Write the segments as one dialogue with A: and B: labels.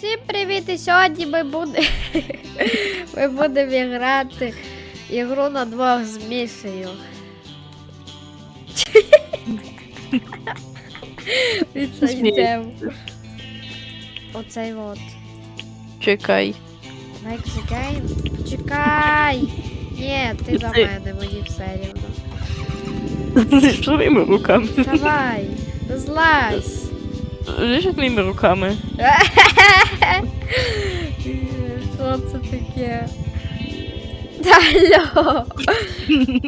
A: Всім привіт! І сьогодні ми будемо ми будемо грати ігру на двох з Мішею. Від це. Оцей от.
B: Чекай.
A: The game. Почекай! Ні, ти за мене, мені все рівно.
B: З своїми руками.
A: Давай, злазь.
B: Лиш моїми руками.
A: Що це таке? Алло!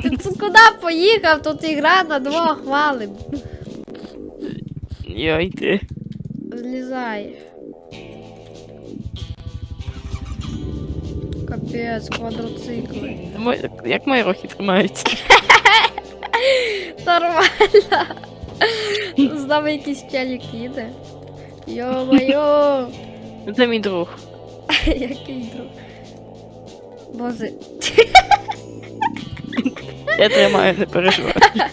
A: Ти тут куди поїхав? Тут ігра на двох валим.
B: Йой ти.
A: Злізай. Капець, квадроцикли.
B: Як мої рухи тримаються?
A: Нормально. Нами якийсь челік їде. Йо-моє!
B: Це мій друг.
A: Який друг. Боже,
B: Я тримаю, не переживай.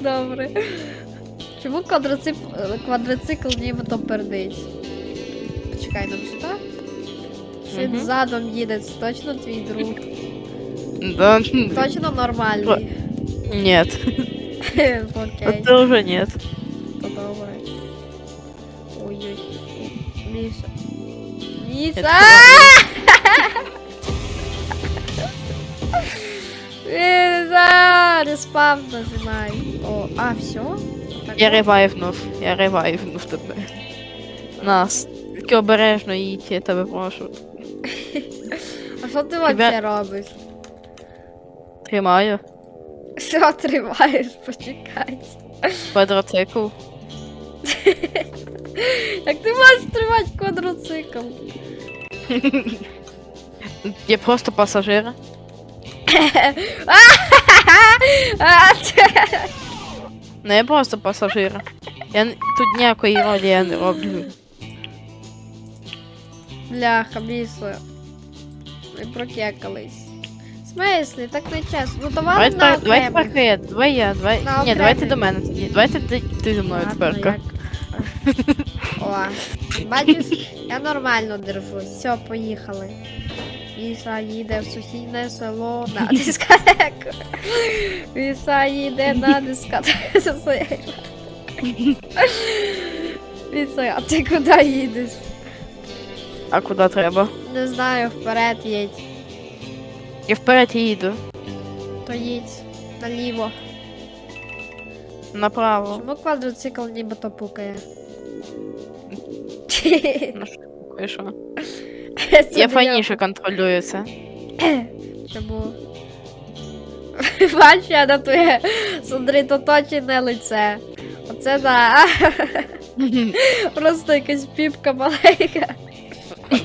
A: добре. Чому квадроцикл, квадроцикл нібито пердить? Почекай нам сюди. Він
B: Мгм.
A: задом їде, це точно твій друг.
B: Да.
A: Точно нормальний.
B: Нет.
A: Окей,
B: Это уже нет.
A: Міша!
B: Это
A: Респав нажимай. О, а, все?
B: Я ревайвнув. Я ревайвнув тебе. Нас. Тільки обережно їдь, я тебе прошу.
A: А що ти вообще робиш?
B: Тримаю.
A: Що тримаєш? Почекай.
B: Квадроцикл.
A: Як ти можеш тримати квадроцикл?
B: Я просто пасажир. Не я просто пасажир. Я тут ніякої ролі я не роблю.
A: Бляха, Міша. Ми прокекались. Смислі, так не чесно. Ну давай
B: Давайте
A: на
B: давайте я, давай я, давай. Ні, давайте до мене тоді. Давайте ти, ти зі мною тепер.
A: О, бачиш, я нормально держусь. Все, поїхали. Міша їде в сусіднє село на дискотеку. Міша їде на дискотеку. Міша, а ти куди їдеш?
B: А куди треба?
A: Не знаю, вперед їдь.
B: Я вперед їду.
A: То їдь наліво.
B: Направо.
A: Чому квадроцикл нібито пукає?
B: І що? Я
A: не
B: файніше контролюю це.
A: Чому? Бачу, я на твоє сосредоточене лице. Оце да. Просто якась піпка маленька.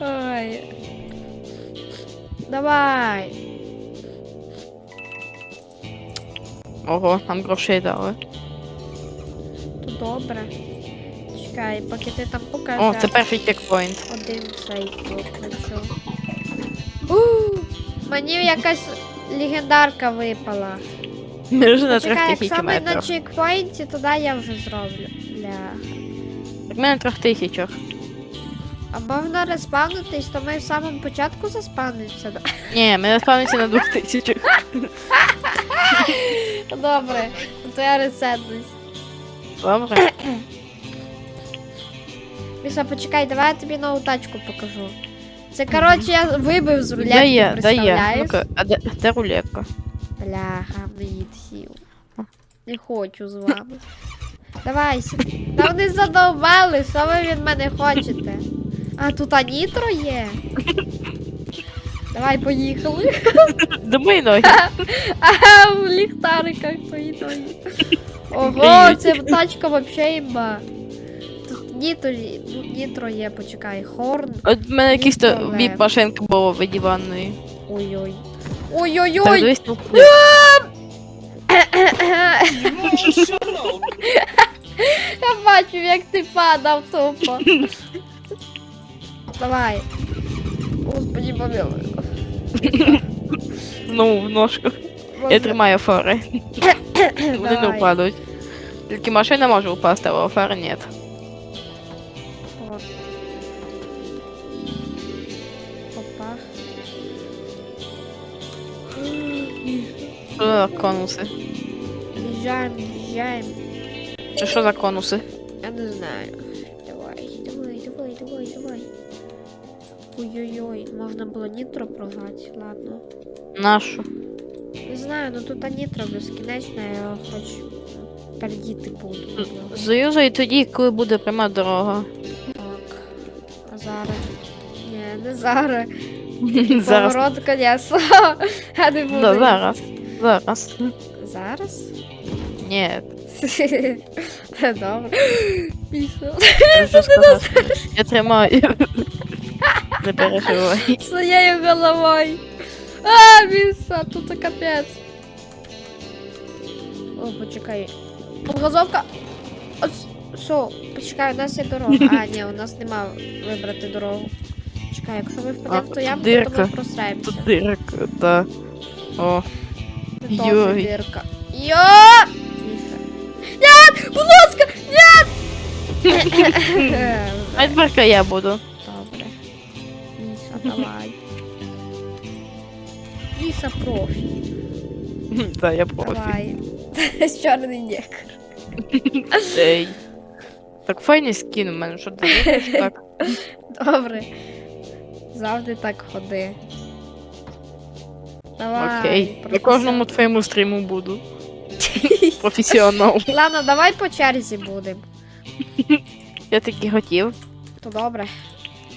A: Ой. Давай.
B: Ого, нам грошей дали.
A: То добре. Чекай, поки ти там покажеш.
B: О, це перший чекпоінт.
A: Один цей включу. Мені якась легендарка випала.
B: Ми вже на трьох тисячах
A: ми на
B: метрах.
A: чекпоінті, тоді я вже зроблю. Бля.
B: Так ми на трьох тисячах.
A: А можна респавнитись, то ми в самому початку заспавнимося. да?
B: Ні, ми наспавнимося на двох тисячах.
A: Добре, то я ресетнусь.
B: Добре.
A: Міша, почекай, давай я тобі нову тачку покажу. Це, коротше, я вибив з рулетки,
B: Да є, да є. Ну-ка, а де, де рулетка?
A: Бляха, мені сів. Не хочу з вами. Давай, Та вони задовбали, що ви від мене хочете? А тут анітро є. Давай, поїхали.
B: До мої ноги.
A: Ага, в ліхтариках твої ноги. Ого, це тачка вообще імба. Тут нітро, ну, нітро є, почекай, хорн.
B: От в мене якийсь то
A: Ніколи.
B: віп машинка була в виді ванної.
A: Ой-ой.
B: Так,
A: Ой-ой-ой!
B: дивись, ну, вплив.
A: Я бачу, як ти падав тупо. Давай. Господи, помилуй.
B: Знову в ножку. Я
A: Боже.
B: тримаю фари. Вони не
A: Давай.
B: впадуть. Тільки машина може впасти, а фари ні. Що за конуси?
A: Біжаємо, біжаємо.
B: Чи що за конуси?
A: Я не знаю. Давай, давай, давай, давай, давай. Ой-ой-ой, можна було нітро програти, ладно.
B: Нашу.
A: Не знаю, ну тут нітро безкінечно, я хочу передіти буду.
B: Заюзай тоді, коли буде пряма дорога.
A: Так. А зараз? Ні, не зараз.
B: Зараз.
A: Поворот, конечно. Я не буду.
B: Да, зараз. Зараз.
A: Зараз?
B: Ні,
A: Добре. Пішов.
B: я. Я тримаю. Не переживай.
A: Своєю головою. А, міса, тут капець. О, почекай. Газовка. Що, почекай, у нас є дорога. А, ні, у нас нема вибрати дорогу. Чекай, якщо ми впадемо то
B: дирка.
A: ми просраємося.
B: Тут дирка, да. О, Йой.
A: дирка. Йо! Ні, будь ласка, ні!
B: а тепер я буду.
A: Добре. Міша, давай. Міша профі.
B: Да, я профі.
A: Давай. Чорний нєкр.
B: Ей. Так файний скін у мене, що ти думаєш так?
A: Добре. Завжди так ходи. Давай.
B: Окей. На кожному твоєму стріму буду. Професіонал.
A: Ладно, давай по черзі будемо.
B: Я таки хотів.
A: То добре.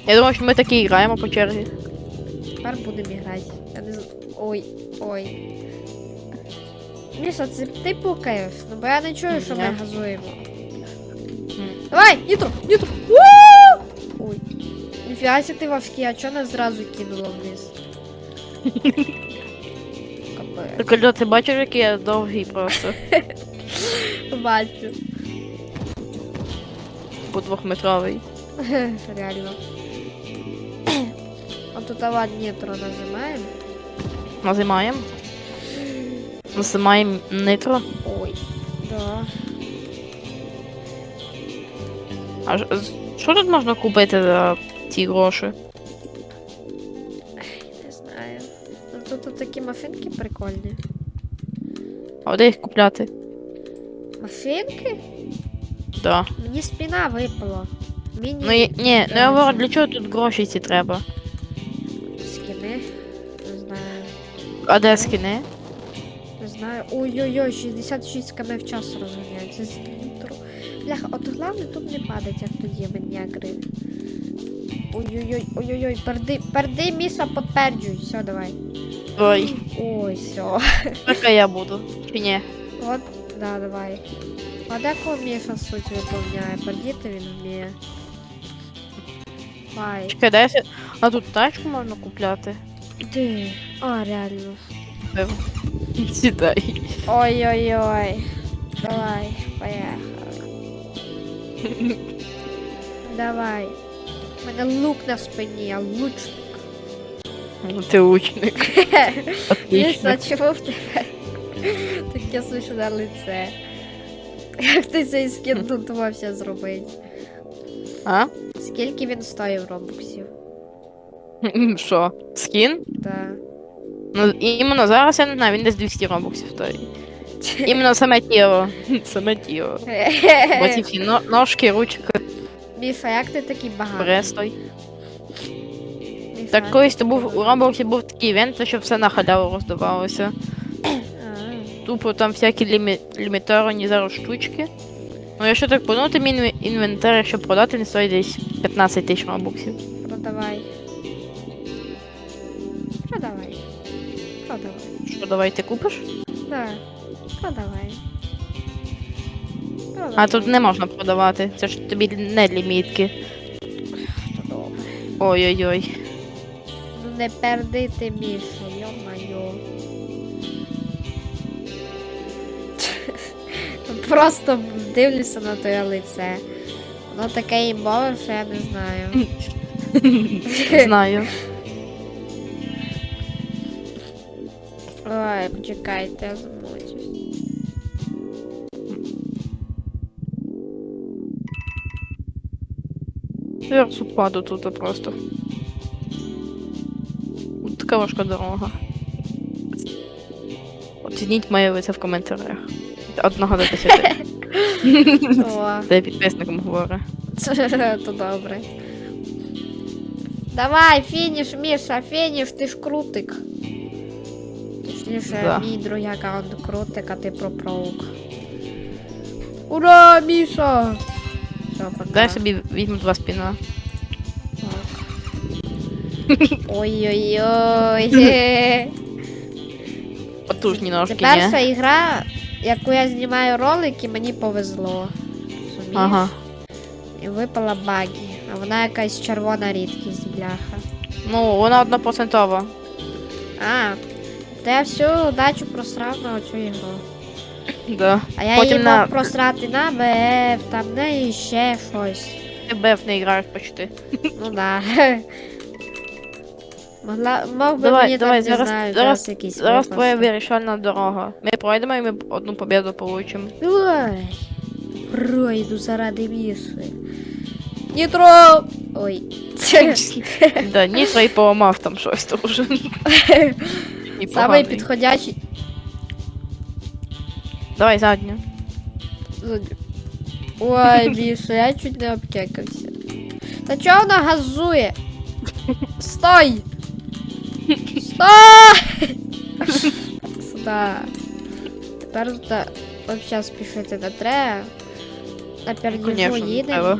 B: Я думав, що ми таки граємо по черзі.
A: Тепер будемо грати. Я не з- Ой, ой. Міша, це ти пукаєш, ну бо я не чую, що ми
B: Ні.
A: газуємо.
B: М.
A: Давай, нітро, нітро. Уу! Ой. Ніфіга сі ти важкий, а чого нас зразу кинуло вниз? Капець.
B: Так, Альо, ти бачиш, який я довгий просто.
A: Бачу.
B: По двохметровий.
A: Реально. От тут ава нітро нажимаємо.
B: Назимаємо. Назимаємо нитро.
A: Ой. Да.
B: А що тут можна купити за ці гроші?
A: Мафинки прикольні.
B: А де їх купляти?
A: Мафинки?
B: Да.
A: Мені спина випала. Міні.
B: Ну і- ні, ну я говорю, для чого тут гроші ці треба?
A: Скини. Не знаю.
B: А де скини?
A: Не знаю. Ой-ой-ой, 66 км в час розганяється з літру. Бляха, от головне тут не падать, як тоді маньякри. Ой-ой-ой, ой-ой-ой, перди, перди, міса, підтверджуй. Все, давай.
B: Ой,
A: Ой, все.
B: яка я буду. Чи ні?
A: От, да, давай. А декого Міша суть виповняє, пердіти він вміє. Давай.
B: Чекай, дай я ся- А тут тачку можна купляти?
A: Де? А, реально.
B: Пиво. Сідай.
A: Ой-ой-ой. Давай, поехали. Давай. У мене лук на спині, я лучник.
B: Ну, Ти учник.
A: Міса,
B: Отлично.
A: чого в тебе таке смішне лице? Як ти цей скін тут вообще зробити?
B: А?
A: Скільки він стоїв робоксів?
B: Що? Скін?
A: Да.
B: Ну, іменно зараз я не знаю, він десь 200 робоксів стоїть. Іменно саме тіло. Саме тіло. Бо ці всі но- ножки, ручки,
A: Міша, як ти такий багатий?
B: престой. Так колись то був у Роблоксі був такий івент, що все на халяву роздавалося. Тупо там всякі лімі... ліміторні зараз штучки. Ну, якщо так подумати, мій інве- інвентар, якщо продати, він стоїть десь 15 тисяч робоксів.
A: Продавай. Продавай. Продавай.
B: Що, давай ти купиш?
A: Да. Продавай. Продавай.
B: А тут не можна продавати. Це ж тобі не лімітки. Ой-ой-ой.
A: Ну не перди ти, йо-майо. Просто дивлюся на твоє лице. Воно таке імбове, що я не знаю.
B: Знаю.
A: Ой, почекайте, я замучусь.
B: Зараз упаду тут просто. Така важка дорога. Оцініть моє лице в коментарях. Одного до десяти. Це я підписникам говорю.
A: то добре. Давай, фініш, Міша, фініш, ти ж крутик. Точніше,
B: Да.
A: мій другий аккаунт крутик, а ти про паук. Ура, Міша! Все, пока.
B: Дай собі візьму два спіна.
A: Ой-ой-ой.
B: Потужні ножки,
A: Це перша
B: ні?
A: ігра, яку я знімаю ролики, мені повезло. Розумієш?
B: Ага.
A: І випала багі. А вона якась червона рідкість, бляха.
B: Ну, вона однопроцентова.
A: А, то я всю удачу просрав на оцю ігру.
B: Да.
A: А я
B: Потім
A: її
B: на-
A: мог просрати на БФ, там не ще щось.
B: Ти беф не граєш почти.
A: Ну да. Могла, мог би
B: Давай,
A: мені
B: давай,
A: там, не знаю,
B: зараз-
A: зараз, якийсь
B: Зараз твоя вирішальна дорога. Ми пройдемо і ми одну победу получимо.
A: Ой, пройду заради Міші. Нітро! Ой.
B: Да, Нітро і поламав там щось дуже. І
A: Самий підходящий.
B: Давай задню.
A: Ой, Міша, я чуть не обкекався. Та чого вона газує? Стой! Сюда. Тепер тут взагалі спішити не треба. На передню їдемо.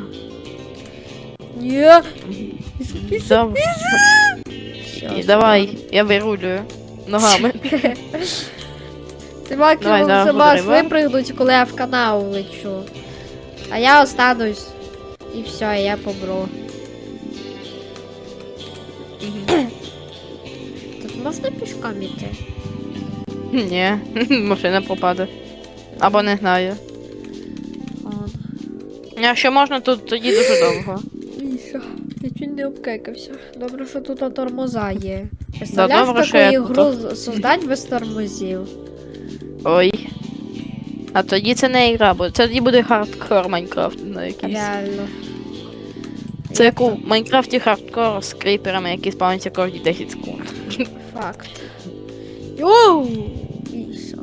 A: Ні.
B: Давай. Я вирулюю. Ногами.
A: Ти максимум
B: риба.
A: випригнути, коли я в канал лечу. А я останусь. І все, я помру. Можна пішком іти?
B: Ні, машина пропаде. Або не знаю. Якщо можна, то тоді дуже довго.
A: Я чуть не обкекався. Добре, що тут тормоза є. Представляєш
B: що
A: таку ігру создать без тормозів?
B: Ой. А тоді це не ігра буде. Це тоді буде хардкор Майнкрафт на якийсь.
A: Реально.
B: Це
A: Як
B: у? Майнкрафті хардкор з кріперами, які спавняться кожні 10 секунд.
A: Факт. Йоу! Міша.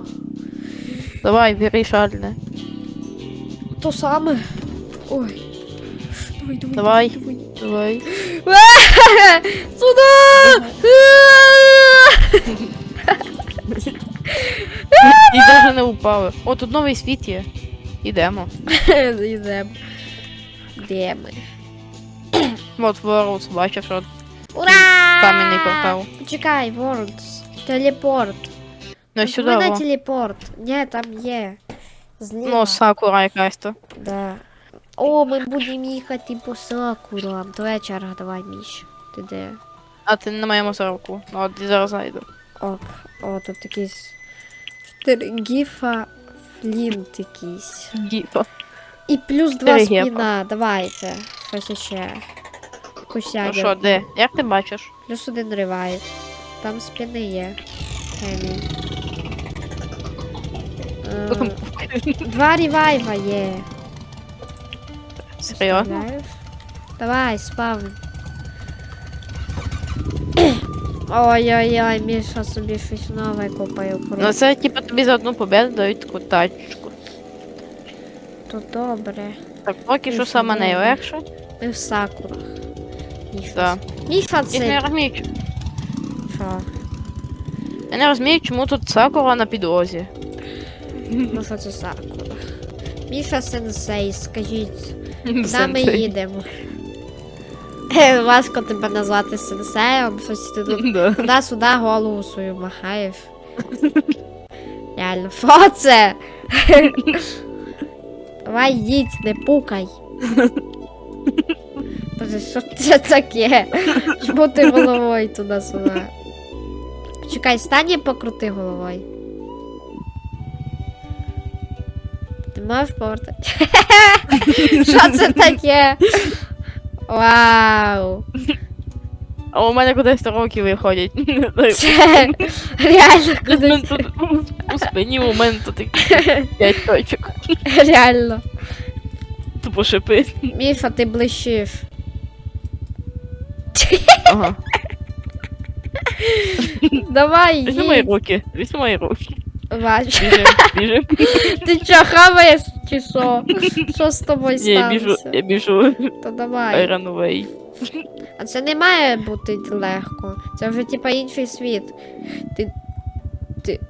B: Давай, вирішальне.
A: То саме. Ой. Давай, давай.
B: Давай.
A: давай.
B: Давай.
A: Сюда!
B: І навіть не упали. О, тут новий світ є. Ідемо.
A: Йдемо. Де ми?
B: От Worlds, бачив, що
A: Ура!
B: кам'яний портал.
A: Почекай, Worlds. Телепорт.
B: Ну сюди. во.
A: телепорт. Ні, там є. Зліва.
B: Ну, сакура якась то.
A: Да. О, ми будемо їхати по сакурам. Твоя черга, давай, Міш. Ти де?
B: А ти на моєму заруку. Ну, от зараз зайду.
A: Ок. О, тут якийсь. Чотири гіфа флінт якийсь.
B: Гіпа.
A: І плюс два
B: Чотири гефа.
A: спіна. Давайте. Щось ще.
B: Ну що, де? Як ти бачиш?
A: Плюс один ревайв. Там спіни є. Геній. Е, Два ревайва є.
B: Серйозно?
A: Представляєш? Давай, спавн. Ой-ой-ой, Міша собі щось нове купив.
B: Ну це типу тобі за одну победу дають таку тачку.
A: То добре.
B: Так, поки що саме найлегше.
A: Ми в сакурах. Міша.
B: Да.
A: Міша
B: Я не
A: це.
B: розумію, ч-
A: Що?
B: я не розумію, чому тут сакура на підлозі.
A: Ну що це сакура? Міша сенсей, скажіть. Куди ми
B: Сенсей.
A: їдемо? Е, Важко тебе назвати сенсеєм, щось ти тут
B: Да.
A: туди-сюди голову свою махаєш. Реально, що це? Давай їдь, не пукай. Боже, що це таке? Чому ти головою туди-сюди? Почекай, стань і покрути головою. Ти можеш повертати? Що це таке? Вау!
B: А у мене кудись роки виходять.
A: Це реально кудись.
B: тут У спині у мене тут такі п'ять точок.
A: Реально.
B: Тупо шипить.
A: Міша, ти блищиш.
B: Ага.
A: Давай,
B: Візьми мої
A: їдь.
B: руки. Візьми мої руки.
A: Бачу.
B: Біжим, біжим.
A: Ти чо, хаваєш чи що? Що з тобою
B: Ні, я біжу,
A: сталося?
B: я біжу.
A: То давай.
B: I run away.
A: А це не має бути легко. Це вже типа інший світ. Ти. Ти.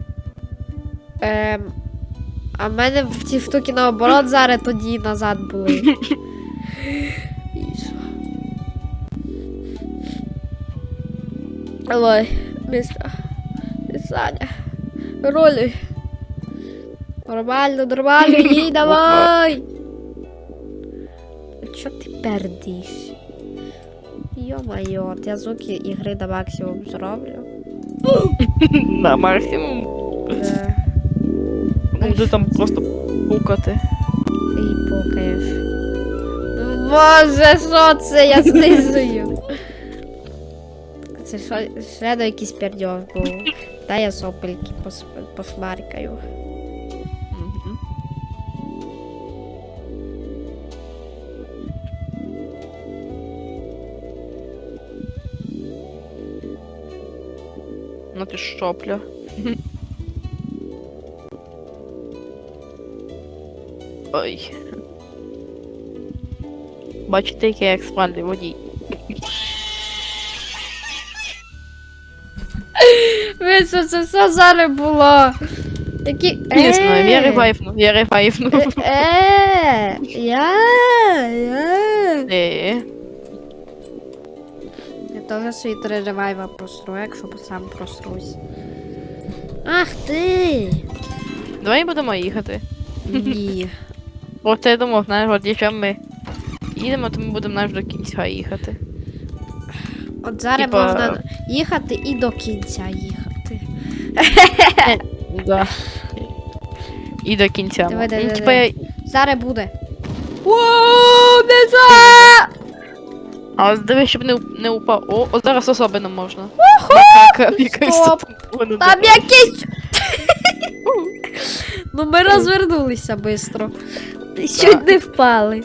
A: Ем. А в мене в ті штуки наоборот зараз тоді назад були. Ой, міша. Мішаня. Ролі. Нормально, нормально, їй давай. Чо ти пердиш? Йо-майо, от я звуки ігри на максимум зроблю.
B: На максимум.
A: Де
B: Буду там просто пукати.
A: ти пукаєш. Боже, що це? Я знизую. Це ще до якийсь пердьош був. Дай я сопельки пос- пошмаркаю.
B: Ну ти щопля. Ой. Бачите, який я експандий водій.
A: Це все зараз було? Які...
B: Не знаю, я ревайфнув, я ревайфнув.
A: Е, я, я.
B: Е,
A: Я теж свій три ревайва просру, якщо сам просрусь. Ах ти!
B: Давай будемо їхати.
A: Ні.
B: Просто я думав, знаєш, от якщо ми їдемо, то ми будемо знаєш, до кінця їхати.
A: От зараз
B: Типа-
A: можна їхати і до кінця їхати.
B: Да. І до кінця.
A: Давай, давай,
B: ну, типа,
A: Зараз буде. Воу, не за!
B: а диви, щоб не, уп- не упав. О, о, зараз особливо можна. Макака, якась
A: Стоп.
B: вона
A: Там
B: така.
A: якийсь. ну ми розвернулися швидко. Чуть не впали.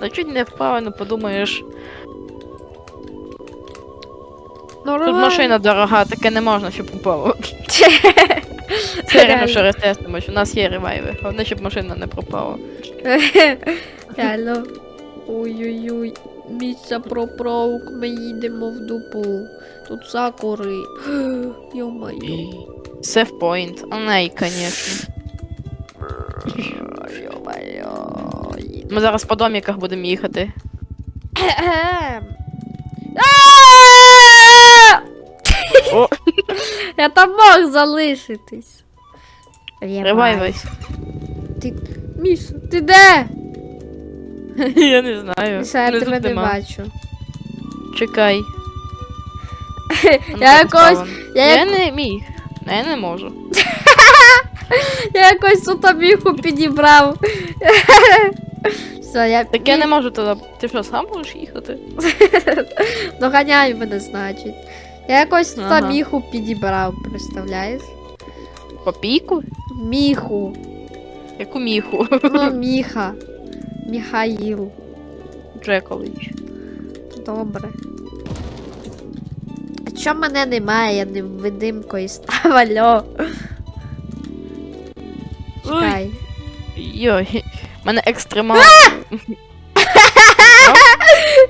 B: Та чуть не впав, ну подумаєш. Тут машина дорога, таке не можна, щоб упало. Це реально що рестестимо, що у нас є ревайви. Головне, щоб машина не пропала.
A: Реально. Ой-ой-ой. Місця про провок, ми їдемо в дупу. Тут сакури. Йо-моє.
B: Save point. А най, звісно.
A: Йо-моє.
B: Ми зараз по доміках будемо їхати.
A: Мог залишитись.
B: ревайвайся.
A: Ти... Міша, ти де?
B: Я не знаю.
A: Міша, я тебе не бачу.
B: Чекай.
A: Я якось- Я,
B: Я
A: як...
B: не міг. Я не можу.
A: я якось тут міху підібрав. Все, я...
B: Так я не можу туди. Ти що, сам можеш їхати?
A: Доганяй мене, значить. Я якось
B: Ага.
A: міху підібрав, представляєш?
B: По піку?
A: Міху.
B: Яку міху?
A: Ну, міха. Міхаїл.
B: Джекович.
A: Добре. А чо мене немає? Я не видимкою став, алло. Чекай.
B: Йой. Мене екстремал.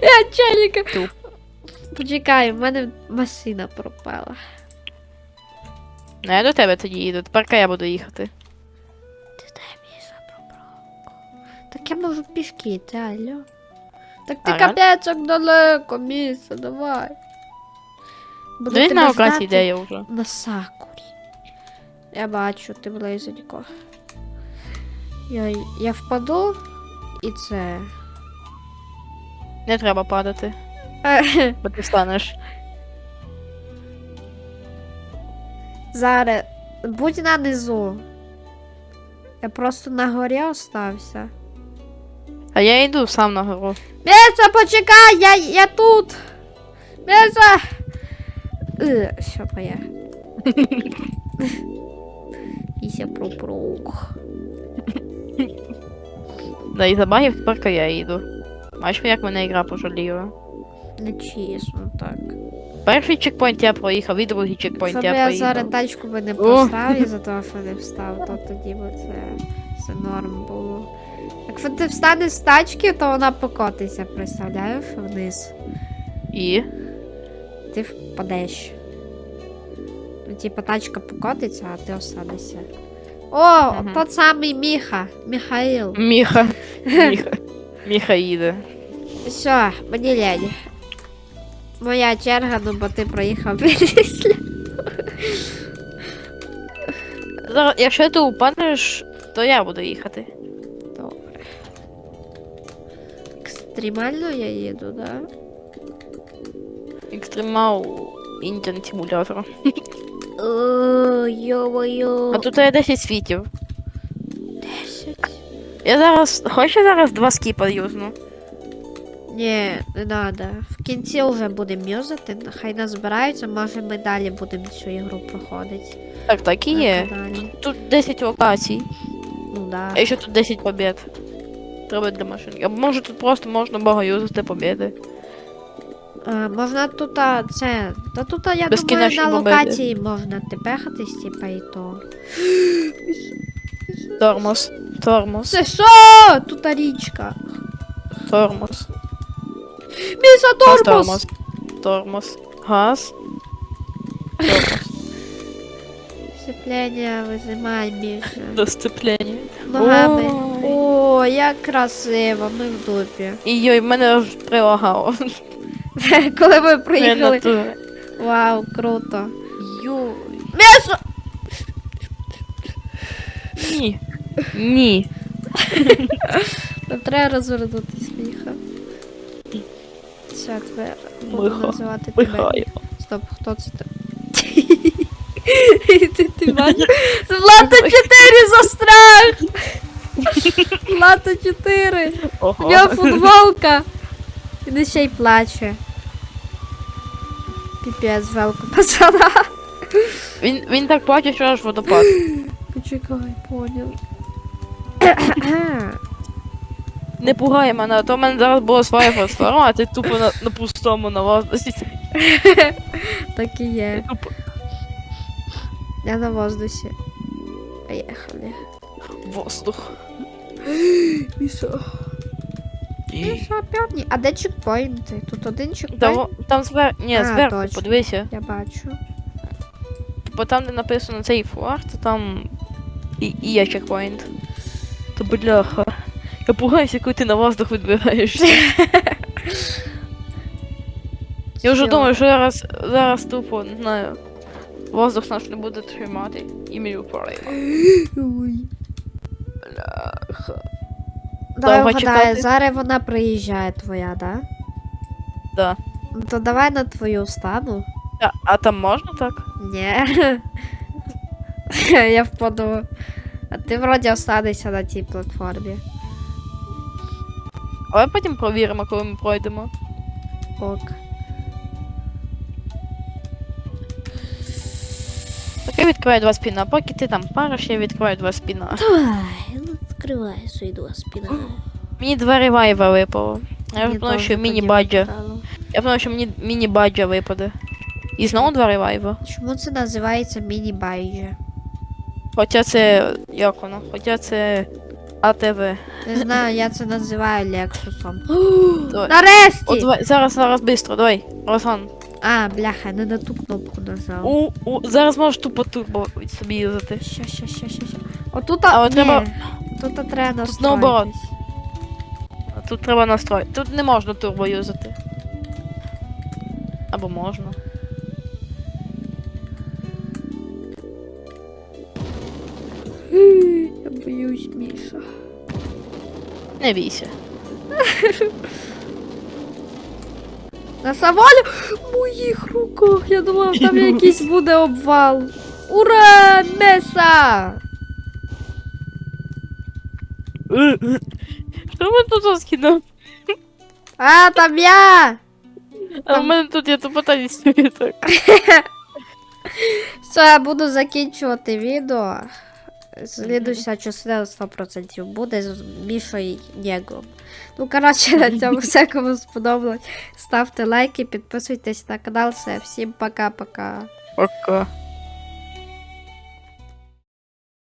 A: Я челіка. Почекай, в мене машина пропала.
B: Ну, я до тебе тоді їду. Тепер я буду їхати.
A: Ти де Міша пропав? Так я можу пішки йти, алло. Так ти
B: А, реально?
A: капець як далеко, Міша, давай. Буду
B: Дивись
A: тебе
B: на
A: ждати
B: ідея вже.
A: На сакурі. Я бачу, ти близенько. Я, я впаду і це.
B: Не треба падати, бо ти встанеш.
A: Зараз. Будь на низу. Я просто на горі остався.
B: А я йду сам на гору.
A: Міша, почекай, я, я тут. Міша. Е, Що моє? Іся пропрук.
B: Да, і забагів тепер я їду. Бачиш, як мене ігра пожаліла.
A: Не чесно, так.
B: Перший чекпоінт я проїхав, і другий чекпоінт
A: Щоб
B: я
A: я
B: проїхав.
A: зараз тачку би не
B: О.
A: просрав із-за того, що не встав, то тоді б це, це норм було. Якщо ти встанеш з тачки, то вона покотиться, представляєш, вниз.
B: І?
A: Ти впадеш. Ну, типа тачка покотиться, а ти осадишся. О,
B: Мгм.
A: тот самий Міха. Міхаїл.
B: Міха. Міха. Міха їде.
A: Все, мені лень. Моя черга, ну бо ти проїхав після.
B: Зараз, якщо ти упадеш, то я буду їхати.
A: Добре. Екстремально я їду, да?
B: Екстремал інтернет симулятора.
A: О, йо-моє.
B: А тут є 10 світів.
A: 10.
B: Я зараз. Хочеш я зараз два скіпа юзну?
A: Ні, не надо. В кінці вже будемо юзати, хай назбираються, може ми далі будемо цю ігру проходити.
B: Так, так і
A: на
B: є.
A: каналі.
B: Тут 10 локацій,
A: Ну да.
B: а ще тут 10 побід. Треба для машинки. Або може тут просто можна багато юзати побіди.
A: А, можна тут а, це. Та тут а, я думаю
B: Безкінечні
A: на
B: бомби.
A: локації можна тепехатись, типа і то.
B: Тормоз. Тормоз.
A: Це що? Тут річка.
B: Тормоз.
A: Міса
B: Газ,
A: тормоз!
B: тормоз. Тормоз. Газ. Тормоз.
A: Сцеплення визимай більше.
B: До сцеплення.
A: Ногами. О, як красиво, ми в дупі.
B: І йой, мене аж прилагало.
A: Коли ми приїхали. Вау, круто.
B: Йой.
A: Місо!
B: Ні. Ні.
A: Треба розвернутись, Міха. Все, тебе буду
B: Миха.
A: називати тебе.
B: Михайло.
A: Стоп, хто це ти? Ти, ти бачиш? Це Влада 4 за страх! Влада 4! У
B: Ого.
A: нього футболка! Він ще й плаче. Піпець, жалко пацана.
B: Він, він так плаче, що аж водопад.
A: Почекай, поняв.
B: Не пугай мене, а то в мене зараз було своя платформа, а ти тупо на, на пустому на воздусі.
A: Так і є.
B: Тупо
A: Я на воздусі. Поїхали.
B: воздух.
A: Міша. Міша, п'ятні. А де чекпоінти? Тут один чекпоінт?
B: Там, там звер... Ні,
A: А,
B: зверху,
A: точно.
B: подивися.
A: Я бачу.
B: Бо там, де написано цей то там і, і є чекпоінт. То бляха. Я пугаюся, коли ти на воздух відбираєшся. Я вже думаю, що зараз, зараз тупо, не знаю, воздух наш не буде тримати. І мій упорив. Бляха.
A: Давай вгадаю,
B: чекати?
A: зараз вона приїжджає твоя, да?
B: Да.
A: Ну то давай на твою стану.
B: А, а там можна так?
A: Ні. Я впаду. А ти вроді останешся на тій платформі.
B: Але потім провіримо, коли ми пройдемо.
A: Ок.
B: Так я відкриваю два спіна. Поки ти там париш, я відкриваю два спіна.
A: Давай, ну відкривай свої два спіна.
B: Мені два ревайва випало. Я пропоную, що міні-баджа. Я думаю, що мені міні-баджа випаде. І знову два ревайва.
A: Чому це називається міні-байджа?
B: Хоча це. як воно? Хоча це АТВ.
A: Не знаю, я це називаю Лексусом.
B: Давай.
A: Нарешті!
B: От давай, зараз, зараз бистро, давай. Руслан.
A: А, бляха, не на ту кнопку нажав.
B: У, у, зараз можеш тупо турбо собі юзати.
A: Ща, ща, ща, ща, ща.
B: Але
A: ні,
B: треба-
A: Тут треба
B: Тут наоборот.
A: настроїтись.
B: Тут треба настроїти. Тут не можна турбо юзати. Або можна.
A: Боюсь, Міша.
B: Не бійся.
A: На савалі в моїх руках. Я думала, там якийсь буде обвал. Ура! Меса!
B: Що ми тут скинув?
A: А, там я!
B: А в мене тут є тупота не так.
A: Все, я буду закінчувати відео. Слідуюча частина 100% буде з Мішою Нєгом. Ну, коротше, на цьому все, кому сподобалось. Ставте лайки, підписуйтесь на канал. Все, всім пока-пока.
B: Пока.